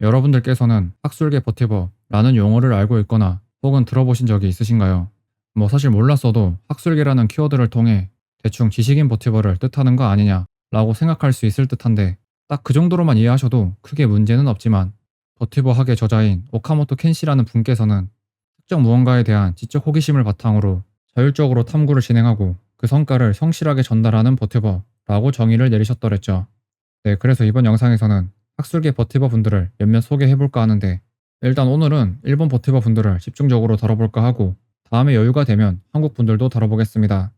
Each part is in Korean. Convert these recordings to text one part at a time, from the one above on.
여러분들께서는 학술계 버티버라는 용어를 알고 있거나 혹은 들어보신 적이 있으신가요? 뭐 사실 몰랐어도 학술계라는 키워드를 통해 대충 지식인 버티버를 뜻하는 거 아니냐라고 생각할 수 있을 듯한데 딱 그 정도로만 이해하셔도 크게 문제는 없지만 버티버 학의 저자인 오카모토 켄시라는 분께서는 특정 무언가에 대한 지적 호기심을 바탕으로 자율적으로 탐구를 진행하고 그 성과를 성실하게 전달하는 버티버라고 정의를 내리셨더랬죠. 네, 그래서 이번 영상에서는 학술계 버티버 분들을 몇몇 소개해볼까 하는데 일단 오늘은 일본 버티버 분들을 집중적으로 다뤄볼까 하고 다음에 여유가 되면 한국 분들도 다뤄보겠습니다.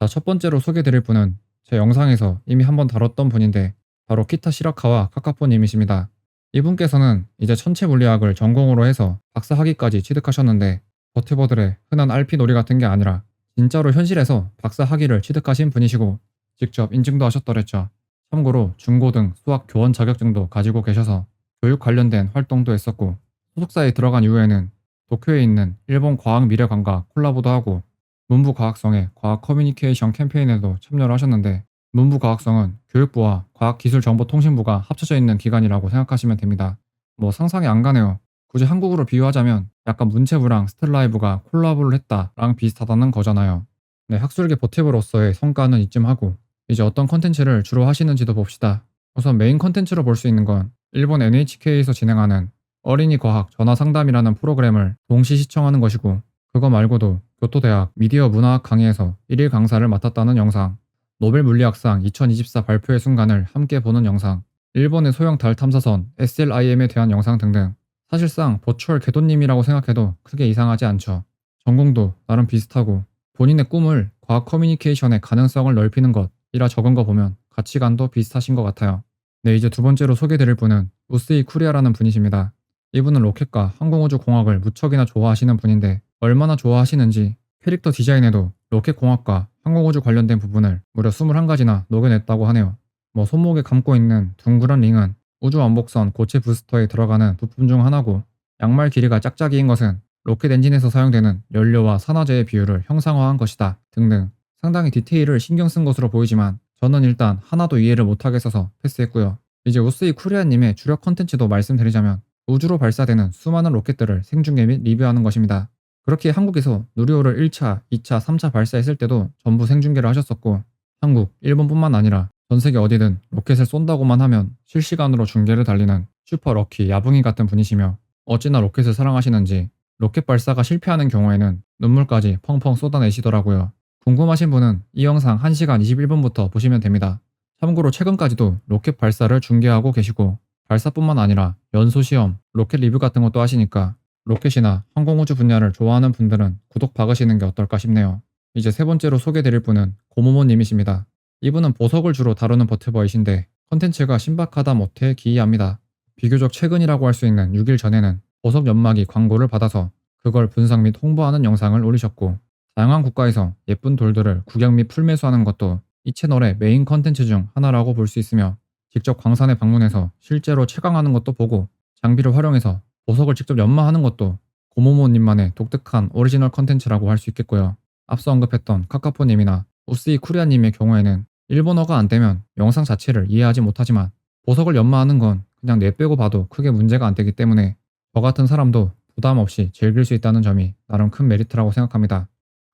자, 첫 번째로 소개드릴 분은 제 영상에서 이미 한번 다뤘던 분인데 바로 키타 시라카와 카카포님이십니다. 이분께서는 이제 천체 물리학을 전공으로 해서 박사 학위까지 취득하셨는데 버티버들의 흔한 RP 놀이 같은 게 아니라 진짜로 현실에서 박사 학위를 취득하신 분이시고 직접 인증도 하셨더랬죠. 참고로 중고등 수학 교원 자격증도 가지고 계셔서 교육 관련된 활동도 했었고 소속사에 들어간 이후에는 도쿄에 있는 일본 과학 미래관과 콜라보도 하고 문부과학성의 과학 커뮤니케이션 캠페인에도 참여를 하셨는데 문부과학성은 교육부와 과학기술정보통신부가 합쳐져 있는 기관이라고 생각하시면 됩니다. 뭐 상상이 안 가네요. 굳이 한국으로 비유하자면 약간 문체부랑 스텔라이브가 콜라보를 했다랑 비슷하다는 거잖아요. 네, 학술계 버티브로서의 성과는 이쯤 하고 이제 어떤 컨텐츠를 주로 하시는지도 봅시다. 우선 메인 컨텐츠로 볼 수 있는 건 일본 NHK에서 진행하는 어린이 과학 전화 상담이라는 프로그램을 동시 시청하는 것이고 그거 말고도 교토대학 미디어 문화학 강의에서 1일 강사를 맡았다는 영상, 노벨 물리학상 2024 발표의 순간을 함께 보는 영상, 일본의 소형 달 탐사선 SLIM에 대한 영상 등등 사실상 버추얼 개도님이라고 생각해도 크게 이상하지 않죠. 전공도 나름 비슷하고 본인의 꿈을 과학 커뮤니케이션의 가능성을 넓히는 것 이라 적은 거 보면 가치관도 비슷하신 것 같아요. 네, 이제 두 번째로 소개드릴 분은 우스이 쿠리아라는 분이십니다. 이분은 로켓과 항공우주공학을 무척이나 좋아하시는 분인데 얼마나 좋아하시는지 캐릭터 디자인에도 로켓 공학과 항공우주 관련된 부분을 무려 21가지나 녹여냈다고 하네요. 뭐 손목에 감고 있는 둥그런 링은 우주 왕복선 고체 부스터에 들어가는 부품 중 하나고 양말 길이가 짝짝이인 것은 로켓 엔진에서 사용되는 연료와 산화제의 비율을 형상화한 것이다 등등 상당히 디테일을 신경 쓴 것으로 보이지만 저는 일단 하나도 이해를 못하겠어서 패스했고요. 이제 우스이 쿠리아님의 주력 컨텐츠도 말씀드리자면 우주로 발사되는 수많은 로켓들을 생중계 및 리뷰하는 것입니다. 그렇게 한국에서 누리호를 1차, 2차, 3차 발사했을 때도 전부 생중계를 하셨었고 한국, 일본뿐만 아니라 전 세계 어디든 로켓을 쏜다고만 하면 실시간으로 중계를 달리는 슈퍼 럭키 야붕이 같은 분이시며 어찌나 로켓을 사랑하시는지 로켓 발사가 실패하는 경우에는 눈물까지 펑펑 쏟아내시더라고요. 궁금하신 분은 이 영상 1시간 21분부터 보시면 됩니다. 참고로 최근까지도 로켓 발사를 중계하고 계시고 발사뿐만 아니라 연소 시험, 로켓 리뷰 같은 것도 하시니까 로켓이나 항공우주 분야를 좋아하는 분들은 구독 박으시는 게 어떨까 싶네요. 이제 세 번째로 소개드릴 분은 고모모님이십니다. 이분은 보석을 주로 다루는 버티버이신데 컨텐츠가 신박하다 못해 기이합니다. 비교적 최근이라고 할 수 있는 6일 전에는 보석 연막이 광고를 받아서 그걸 분석 및 홍보하는 영상을 올리셨고 다양한 국가에서 예쁜 돌들을 구경 및 풀매수하는 것도 이 채널의 메인 컨텐츠 중 하나라고 볼 수 있으며 직접 광산에 방문해서 실제로 채광하는 것도 보고 장비를 활용해서 보석을 직접 연마하는 것도 고모모님만의 독특한 오리지널 컨텐츠라고 할 수 있겠고요. 앞서 언급했던 카카포님이나 우스이 쿠리아님의 경우에는 일본어가 안 되면 영상 자체를 이해하지 못하지만 보석을 연마하는 건 그냥 내빼고 봐도 크게 문제가 안 되기 때문에 저 같은 사람도 부담 없이 즐길 수 있다는 점이 나름 큰 메리트라고 생각합니다.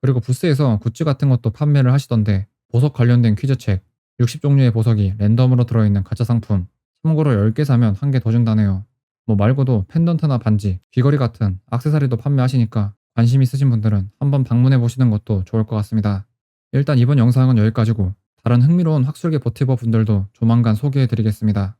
그리고 부스에서 굿즈 같은 것도 판매를 하시던데 보석 관련된 퀴즈책 60종류의 보석이 랜덤으로 들어있는 가짜 상품 참고로 10개 사면 한 개 더 준다네요. 뭐 말고도 펜던트나 반지, 귀걸이 같은 악세사리도 판매하시니까 관심 있으신 분들은 한번 방문해 보시는 것도 좋을 것 같습니다. 일단 이번 영상은 여기까지고 다른 흥미로운 학술계 버티버 분들도 조만간 소개해 드리겠습니다.